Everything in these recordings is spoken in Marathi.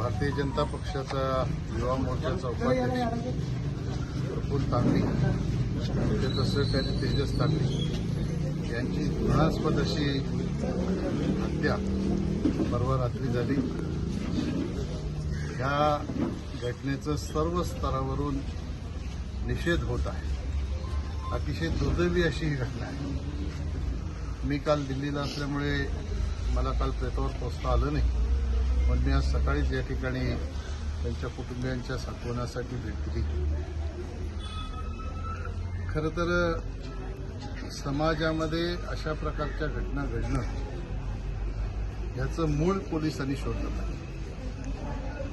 भारतीय जनता पक्षाचा युवा मोर्चाचा उपाध्यक्ष प्रफुल तांबे. त्याचं सहकारी तेजस तांबे. यांची घृणास्पद अशी हत्या परवा रात्री झाली. ह्या घटनेचं सर्व स्तरावरून निषेध होत आहे. अतिशय दुर्दैवी अशी ही घटना आहे. मी काल दिल्लीला असल्यामुळे मला काल प्रेतावर पोचता आलं नाही. पण मी आज सकाळीच या ठिकाणी त्यांच्या कुटुंबियांच्या सांत्वनासाठी भेट दिली. खरं तर समाजामध्ये अशा प्रकारच्या घटना घडणं ह्याचं मूळ पोलिसांनी शोधलं पाहिजे.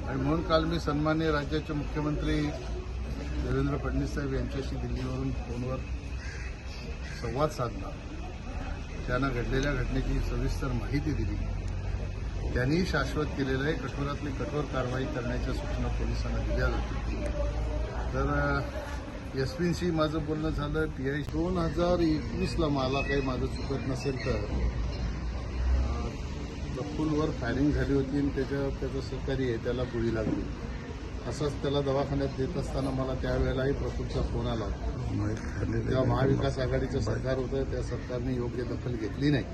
आणि म्हणून काल मी सन्मान्य राज्याचे मुख्यमंत्री देवेंद्र फडणवीस साहेब यांच्याशी दिल्लीवरून फोनवर संवाद साधला. त्यांना घडलेल्या घटनेची सविस्तर माहिती दिली. त्यांनी शाश्वत केलेलं आहे. कठोरातली कठोर कारवाई करण्याच्या सूचना पोलिसांना दिल्या जातील तर एस पींशी माझं बोलणं झालं पी आय दोन हजार एकवीसला मला काही माझं चुकत नसेल तर अं, प्रफुल्लवर फायरिंग झाली होती आणि त्याच्या त्याचं सहकारी आहे त्याला गोळी लागली. असंच त्याला दवाखान्यात देत असताना मला त्यावेळेलाही प्रफुल्लचा फोन आला तेव्हा महाविकास आघाडीचं सरकार होतं त्या सरकारने योग्य दखल घेतली नाही.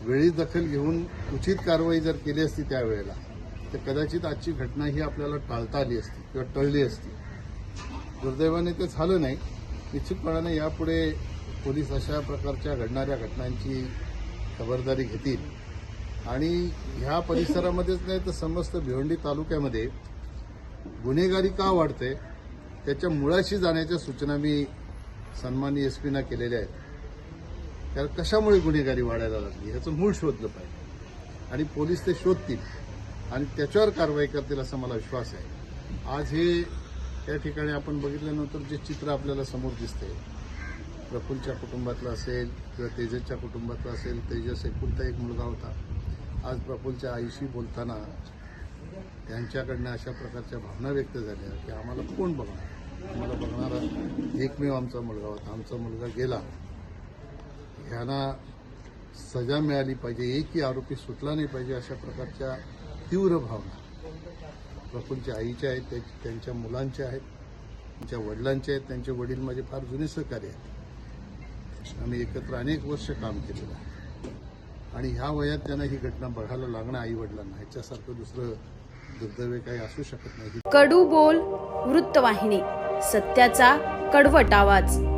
वेळी दखल घेऊन उचित कारवाई जर केली असती त्यावेळेला तर कदाचित आजची घटना ही आपल्याला टाळता आली असती किंवा टळली असती. दुर्दैवाने ते झालं नाही. निश्चितपणाने यापुढे पोलीस अशा प्रकारच्या घडणाऱ्या घटनांची खबरदारी घेतील. आणि ह्या परिसरामध्येच नाही तर समस्त भिवंडी तालुक्यामध्ये गुन्हेगारी का वाढते त्याच्या मुळाशी जाण्याच्या सूचना मी सन्माननीय एस पीना केलेल्या आहेत. कारण कशामुळे गुन्हेगारी वाढायला लागली? ह्याचं मूळ शोधलं पाहिजे. आणि पोलीस ते शोधतील. आणि त्याच्यावर कारवाई करतील असा मला विश्वास आहे. आज हे त्या ठिकाणी आपण बघितल्यानंतर जे चित्र आपल्याला समोर दिसते प्रफुलच्या कुटुंबातलं असेल किंवा तेजसच्या कुटुंबातलं असेल तेजस एकुलता एक मुलगा होता. आज प्रफुलच्या आईशी बोलताना त्यांच्याकडनं अशा प्रकारच्या भावना व्यक्त झाल्या की आम्हाला कोण बघणार? आम्हाला बघणारा एकमेव आमचा मुलगा होता. आमचा मुलगा गेला. ह्यांना सजा मिळाली पाहिजे एकही आरोपी सुटला नाही पाहिजे अशा प्रकारच्या तीव्र भावना. प्रफुलच्या आईच्या आहेत त्या- त्यांच्या मुलांच्या आहेत त्यांच्या वडिलांच्या आहेत त्यांचे वडील माझे फार जुने सहकारी आहेत. आम्ही एकत्र अनेक वर्ष काम केलेलं आहे. आणि ह्या वयात त्यांना ही घटना बघायला लागणं आई वडिलांना ह्याच्यासारखं दुसरं दुर्दैव काही असू शकत नाही. कडू बोल वृत्तवाहिनी सत्याचा कडवट आवाज.